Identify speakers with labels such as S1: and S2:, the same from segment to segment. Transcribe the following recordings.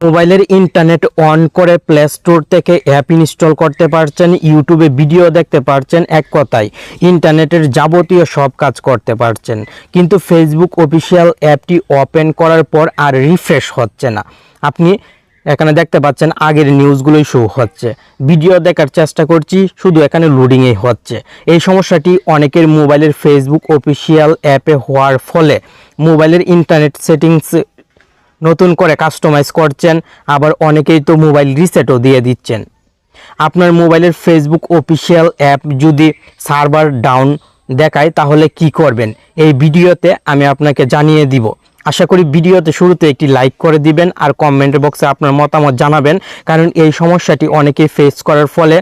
S1: মোবাইলের internet on করে play store থেকে অ্যাপ ইনস্টল করতে পারছেন ইউটিউবে ভিডিও দেখতে পারছেন এক কথায়। ইন্টারনেটের যাবতীয় সব কাজ করতে পারছেন। কিন্তু ফেসবুক অফিসিয়াল অ্যাপটি ওপেন করার পর আর রিফ্রেশ হচ্ছে না। আপনি এখানে দেখতে পাচ্ছেন আগের নিউজগুলোই শো হচ্ছে। ভিডিও দেখার চেষ্টা করছি, শুধু এখানে লোডিংই হচ্ছে। এই সমস্যাটি অনেকের মোবাইলের ফেসবুক অফিসিয়াল অ্যাপে হওয়ার ফলে মোবাইলের ইন্টারনেট সেটিংস নতুন করে কাস্টমাইজ করছেন, আবার অনেকেই তো মোবাইল রিসেটও দিয়ে দিচ্ছেন। আপনার মোবাইলের ফেসবুক অফিসিয়াল অ্যাপ যদি সার্ভার ডাউন দেখায়, তাহলে কি করবেন? এই ভিডিওতে আমি আপনাকে জানিয়ে দিব। আশা করি ভিডিওতে শুরুতে একটি লাইক করে দিবেন আর কমেন্ট বক্সে আপনার মতামত জানাবেন, কারণ এই সমস্যাটি অনেকেই ফেস করার ফলে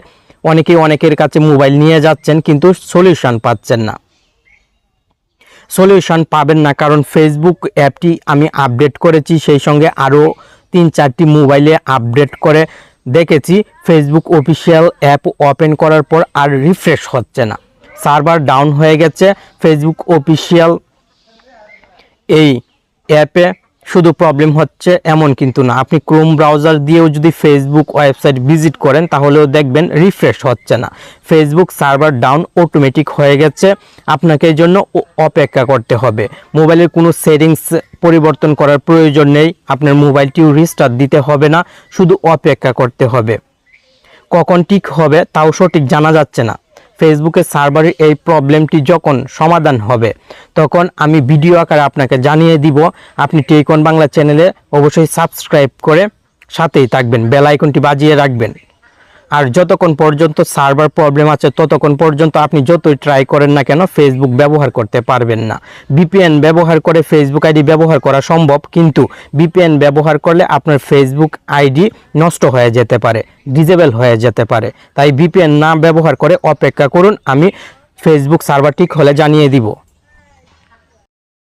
S1: অনেকেই অনেকের কাছে মোবাইল নিয়ে যাচ্ছেন, কিন্তু সলিউশন পাচ্ছেন না। সলিউশন পাবেন না, কারণ ফেসবুক অ্যাপটি আমি আপডেট করেছি, সেই সঙ্গে আরও তিন চারটি মোবাইলে আপডেট করে দেখেছি। ফেসবুক অফিসিয়াল অ্যাপ ওপেন করার পর আর রিফ্রেশ হচ্ছে না। সার্ভার ডাউন হয়ে গেছে। ফেসবুক অফিসিয়াল এই অ্যাপে শুধু প্রবলেম হচ্ছে এমন কিন্তু না। আপনি ক্রোম ব্রাউজার দিয়েও যদি ফেসবুক ওয়েবসাইট ভিজিট করেন, তাহলেও দেখবেন রিফ্রেশ হচ্ছে না। ফেসবুক সার্ভার ডাউন অটোমেটিক হয়ে গেছে। আপনাকে জন্য অপেক্ষা করতে হবে। মোবাইলের কোনো সেটিংস পরিবর্তন করার প্রয়োজন নেই। আপনার মোবাইলটিও রিস্টার্ট দিতে হবে না। শুধু অপেক্ষা করতে হবে। কখন ঠিক হবে, তাও সঠিক জানা যাচ্ছে না। ফেসবুকের সার্ভারের এই প্রবলেমটি যখন সমাধান হবে, তখন আমি ভিডিও আকারে আপনাকে জানিয়ে দিব। আপনি টেকন বাংলা চ্যানেলে অবশ্যই সাবস্ক্রাইব করে সাথেই থাকবেন, বেল আইকনটি বাজিয়ে রাখবেন। আর যতক্ষণ পর্যন্ত সার্ভার প্রবলেম আছে, ততক্ষণ পর্যন্ত আপনি যতই ট্রাই করেন না কেন ফেসবুক ব্যবহার করতে পারবেন না। বিপিএন ব্যবহার করে ফেসবুক আইডি ব্যবহার করা সম্ভব, কিন্তু বিপিএন ব্যবহার করলে আপনার ফেসবুক আইডি নষ্ট হয়ে যেতে পারে ডিজেবল হয়ে যেতে পারে। তাই ভিপিএন না ব্যবহার করে অপেক্ষা করুন, আমি ফেসবুক সার্ভার ঠিক হলে জানিয়ে দিব।